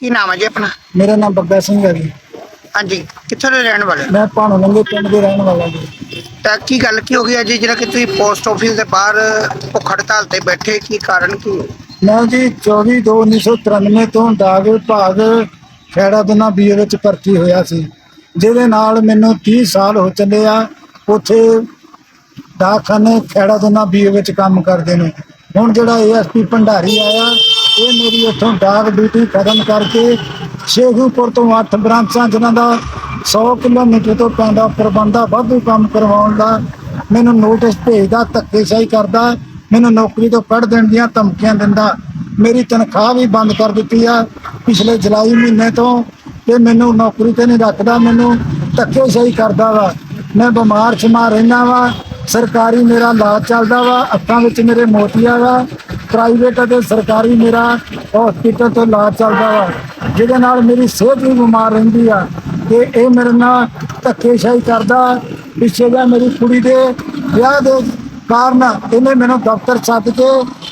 ਕੀ ਨਾਮ ਹੈ ਜੀ ਆਪਣਾ? ਮੇਰਾ ਨਾਮ ਬੱਗਾ ਸਿੰਘ ਹੈ ਜੀ। ਹਾਂਜੀ ਕਿੱਥੋਂ ਦੇ ਰਹਿਣ ਵਾਲੇ? ਹੋ? ਮੈਂ ਭਾਣੋ ਲੰਗੇ ਪਿੰਡ ਦੇ ਰਹਿਣ ਵਾਲਾ ਜੀ। ਤਾਂ ਕੀ ਗੱਲ ਕੀ ਹੋ ਗਈ ਅੱਜ ਜਿਹੜਾ ਕਿ ਤੁਸੀਂ ਪੋਸਟ ਆਫਿਸ ਦੇ ਬਾਹਰ ਭੁੱਖ ਹੜਤਾਲ ਤੇ ਬੈਠੇ ਕੀ ਕਾਰਨ ਕੀ? ਮੈਂ ਜੀ 24 ਦੋ 1993 ਤੋਂ ਡਾਕ ਵਿਭਾਗ ਖੈੜਾ ਦਨਾ ਬੀਏ ਵਿੱਚ ਭਰਤੀ ਹੋਇਆ ਸੀ। ਜਿਹਦੇ ਨਾਲ ਮੈਨੂੰ 30 ਸਾਲ ਹੋ ਚੱਲੇ ਆ ਉੱਥੇ ਡਾਕਖਾਨੇ ਖੈੜਾ ਦਨਾ ਬੀਏ ਵਿੱਚ ਕੰਮ ਕਰਦੇ ਨੇ। ਹੁਣ ਜਿਹੜਾ ਏਐਸਪੀ ਭੰਡਾਰੀ ਆਇਆ ਇਹ ਮੇਰੀ ਉੱਥੋਂ ਡਾਕ ਡਿਊਟੀ ਖਤਮ ਕਰਕੇ ਸ਼ੇਖੂਪੁਰ ਤੋਂ 8 ਬ੍ਰਾਂਚਾਂ, ਜਿਨ੍ਹਾਂ ਦਾ 100 ਕਿਲੋਮੀਟਰ ਤੋਂ ਪੈਂਦਾ ਪ੍ਰਬੰਧਾ ਵਾਧੂ ਕੰਮ ਕਰਵਾਉਣ ਦਾ, ਮੈਨੂੰ ਨੋਟਿਸ ਭੇਜਦਾ, ਧੱਕੇਸ਼ਾਹੀ ਕਰਦਾ, ਮੈਨੂੰ ਨੌਕਰੀ ਤੋਂ ਕੱਢ ਦੇਣ ਦੀਆਂ ਧਮਕੀਆਂ ਦਿੰਦਾ। ਮੇਰੀ ਤਨਖਾਹ ਵੀ ਬੰਦ ਕਰ ਦਿੱਤੀ ਆ ਪਿਛਲੇ ਜੁਲਾਈ ਮਹੀਨੇ ਤੋਂ ਤੇ ਮੈਨੂੰ ਨੌਕਰੀ ਤੇ ਨਹੀਂ ਰੱਖਦਾ, ਮੈਨੂੰ ਧੱਕੇਸ਼ਾਹੀ ਕਰਦਾ ਵਾ। ਮੈਂ ਬਿਮਾਰ ਸ਼ਮਾਰ ਰਹਿਣਾ ਵਾ, ਸਰਕਾਰੀ ਮੇਰਾ ਇਲਾਜ ਚੱਲਦਾ ਵਾ, ਅੱਖਾਂ ਵਿੱਚ ਮੇਰੇ ਮੋਤੀਆ ਵਾ। ਪ੍ਰਾਈਵੇਟ ਅਤੇ ਸਰਕਾਰੀ ਮੇਰਾ ਹਸਪੀਟਲ ਤੋਂ ਇਲਾਜ ਚੱਲਦਾ ਵਾ, ਜਿਹਦੇ ਨਾਲ ਮੇਰੀ ਸਿਹਤ ਵੀ ਬਿਮਾਰ ਰਹਿੰਦੀ ਆ ਤੇ ਇਹ ਮੇਰੇ ਨਾਲ ਧੱਕੇਸ਼ਾਹੀ ਕਰਦਾ, ਪਿੱਛੇ ਜਾ ਮੇਰੀ ਕੁੜੀ ਦੇ ਵਿਆਹ ਦੇ ਕਾਰਨ ਇਹਨੇ ਮੈਨੂੰ ਦਫ਼ਤਰ ਸੱਦ ਕੇ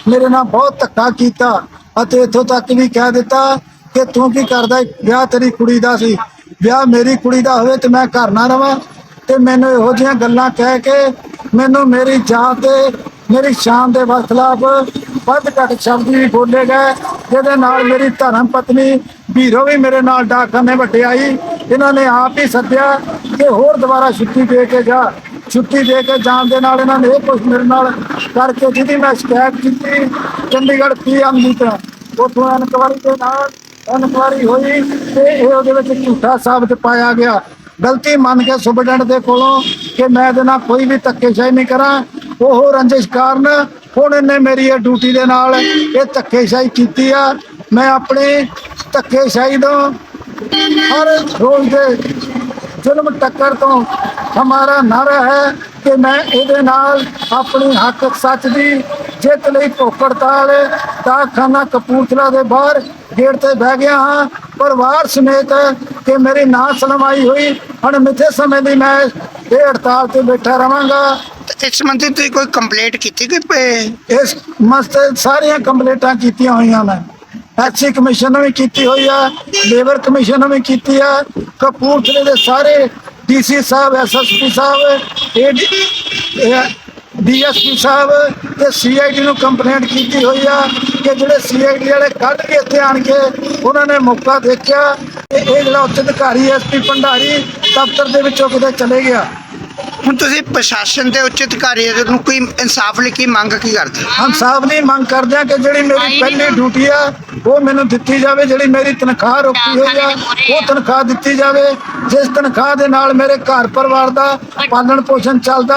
ਮੇਰੇ ਨਾਲ ਬਹੁਤ ਧੱਕਾ ਕੀਤਾ ਅਤੇ ਇੱਥੋਂ ਤੱਕ ਵੀ ਕਹਿ ਦਿੱਤਾ ਕਿ ਤੂੰ ਕੀ ਕਰਦਾ, ਵਿਆਹ ਤੇਰੀ ਕੁੜੀ ਦਾ ਸੀ, ਵਿਆਹ ਮੇਰੀ ਕੁੜੀ ਦਾ ਹੋਵੇ ਤੇ ਮੈਂ ਘਰ ਨਾ ਰਵਾਂ। ਤੇ ਮੈਨੂੰ ਇਹੋ ਜਿਹੀਆਂ ਗੱਲਾਂ ਕਹਿ ਕੇ ਮੈਨੂੰ ਮੇਰੀ ਜਾਨ ਤੇ, ਮੇਰੀ ਸ਼ਾਨ ਦੇ ਖਿਲਾਫ ਵੱਧ ਘੱਟ ਸ਼ਬਦ ਵੀ ਬੋਲੇ ਗਏ, ਜਿਹਦੇ ਨਾਲ ਮੇਰੀ ਧਰਮ ਪਤਨੀ ਵੀਰੋ ਵੀ ਮੇਰੇ ਨਾਲ ਡਾਕਖਾਨੇ ਆਈ। ਇਹਨਾਂ ਨੇ ਆਪ ਹੀ ਸੱਦਿਆ ਕਿ ਹੋਰ ਦੁਬਾਰਾ ਛੁੱਟੀ ਦੇ ਕੇ ਜਾ, ਛੁੱਟੀ ਦੇ ਕੇ ਜਾਣ ਦੇ ਨਾਲ ਇਹਨਾਂ ਨੇ ਇਹ ਕੁਝ ਮੇਰੇ ਨਾਲ ਕਰਕੇ ਜਿਹਦੀ ਮੈਂ ਸ਼ਿਕਾਇਤ ਕੀਤੀ, ਚੰਡੀਗੜ੍ਹ ਪੀਐਮ ਦੀ ਤਰ੍ਹਾਂ ਉੱਥੋਂ ਇਨਕੁਆਰੀ ਦੇ ਨਾਲ ਇਨਕੁਆਰੀ ਹੋਈ ਤੇ ਇਹ ਉਹਦੇ ਵਿੱਚ ਝੂਠਾ ਸਾਬਤ ਪਾਇਆ ਗਿਆ। ਗਲਤੀ ਮੰਨ ਕੇ ਸੁਪਰਡੈਂਟ ਦੇ ਕੋਲੋਂ ਕਿ ਮੈਂ ਇਹਦੇ ਨਾਲ ਕੋਈ ਵੀ ਧੱਕੇਸ਼ਾਹੀ ਨਹੀਂ ਕਰਾਂ। ਉਹ ਰੰਜਿਸ਼ ਕਾਰਨ ਹੁਣ ਇਹਨੇ ਮੇਰੀ ਇਹ ਡਿਊਟੀ ਦੇ ਨਾਲ ਇਹ ਧੱਕੇਸ਼ਾਹੀ ਕੀਤੀ ਆ। ਮੈਂ ਆਪਣੀ ਧੱਕੇਸ਼ਾਹੀ ਤੋਂ ਹਰ ਰੋਜ਼ ਦੇ ਜ਼ੁਲਮ ਟੱਕਰ ਤੋਂ ਹਮਾਰਾ ਨਾਰਾ ਹੈ ਕਿ ਮੈਂ ਇਹਦੇ ਨਾਲ ਆਪਣੀ ਹੱਕ ਸੱਚ ਦੀ ਜਿੱਤ ਲਈ ਭੁੱਖ ਹੜਤਾਲ ਡਾਕਖਾਨਾ ਕਪੂਰਥਲਾ ਦੇ ਬਾਹਰ ਗੇਟ ਤੇ ਬਹਿ ਗਿਆ ਹਾਂ। ਪਰਿਵਾਰ ਸਮੇਤ ਕਿ ਮੇਰੀ ਨਾ ਸੁਣਵਾਈ ਹੋਈ, ਹੁਣ ਮਿੱਥੇ ਸਮੇਂ ਦੀ ਮੈਂ ਇਹ ਹੜਤਾਲ ਤੇ ਬੈਠਾ ਰਵਾਂਗਾ ਇਸ ਸੰਬੰਧੀ ਤੁਸੀਂ ਕੋਈ ਕੰਪਲੇਂਟ ਕੀਤੀ ਕਿ ਇਸ ਮਸਤੇ ਸਾਰੀਆਂ ਕੰਪਲੀਟਾਂ ਕੀਤੀਆਂ ਹੋਈਆਂ ਮੈਂ। ਐਕਸੀ ਕਮਿਸ਼ਨ ਨੇ ਵੀ ਕੀਤੀ ਹੋਈ ਆ, ਲੇਬਰ ਕਮਿਸ਼ਨ ਨੇ ਵੀ ਕੀਤੀ ਆ, ਕਪੂਰਥਲੇ ਦੇ ਸਾਰੇ ਡੀਸੀ ਸਾਹਿਬ ਐਸਐਸਪੀ ਸਾਹਿਬ ਡੀਐਸਪੀ ਸਾਹਿਬ ਤੇ ਸੀਆਈਡੀ ਨੂੰ ਕੰਪਲੇਂਟ ਕੀਤੀ ਹੋਈ ਆ ਕਿ ਜਿਹੜੇ ਸੀਆਈਡੀ ਵਾਲੇ ਕੱਢ ਕੇ ਇੱਥੇ ਆਣ ਕੇ ਉਹਨਾਂ ਨੇ ਮੌਕਾ ਦੇਖਿਆ ਤੇ ਇਹ ਜਿਹੜਾ ਉੱਚ ਅਧਿਕਾਰੀ ਐਸਪੀ ਭੰਡਾਰੀ ਦਫ਼ਤਰ ਦੇ ਵਿੱਚੋਂ ਕਿਤੇ ਚਲੇ ਗਿਆ। ਹੁਣ ਤੁਸੀਂ ਪ੍ਰਸ਼ਾਸਨ ਦੇ ਉੱਚ ਅਧਿਕਾਰੀ ਨੂੰ ਕੋਈ ਇਨਸਾਫ ਲਈ ਕੀ ਮੰਗ ਕੀ ਕਰਦੇ? ਹਮ ਸਾਹਿਬ ਨੇ ਮੰਗ ਕਰਦੇ ਆ ਕਿ ਜਿਹੜੀ ਮੇਰੀ ਪਹਿਲੀ ਡਿਊਟੀ ਆ ਉਹ ਮੈਨੂੰ ਦਿੱਤੀ ਜਾਵੇ ਜਿਹੜੀ ਮੇਰੀ ਤਨਖਾਹ ਰੁਕੀ ਹੋਈ ਆ ਉਹ ਤਨਖਾਹ ਦਿੱਤੀ ਜਾਵੇ। ਜਿਸ ਤਨਖਾਹ ਦੇ ਨਾਲ ਮੇਰੇ ਘਰ ਪਰਿਵਾਰ ਦਾ ਪਾਲਣ ਪੋਸ਼ਣ ਚੱਲਦਾ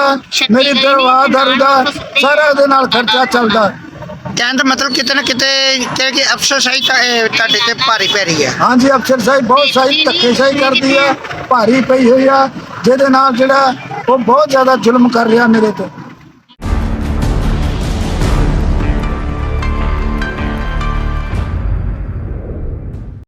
ਮੇਰੀ ਦਰਵਾਜ਼ਰ ਦਾ ਸਾਰਾ ਉਹਦੇ ਨਾਲ ਖਰਚਾ ਚੱਲਦਾ। ਕਹਿਣ ਦਾ ਮਤਲਬ ਕਿਤੇ ਨਾ ਕਿਤੇ ਕਿ ਕਿ ਅਫਸਰਸ਼ਾਹੀ ਤਾਂ ਇਹ ਤੁਹਾਡੇ ਤੇ ਭਾਰੀ ਪੈ ਰਹੀ ਹੈ ਹਾਂਜੀ ਅਫਸਰ ਸਾਹਿਬ ਬਹੁਤ ਸਾਰੀ ਧੱਕੇਸ਼ਾਹੀ ਕਰਦੀ ਆ। ਭਾਰੀ ਪਈ ਹੋਈ ਆ ਜਿਹਦੇ ਨਾਲ ਜਿਹੜਾ ਉਹ ਬਹੁਤ ਜ਼ਿਆਦਾ ਜ਼ੁਲਮ ਕਰ ਰਿਹਾ ਮੇਰੇ ਤੇ।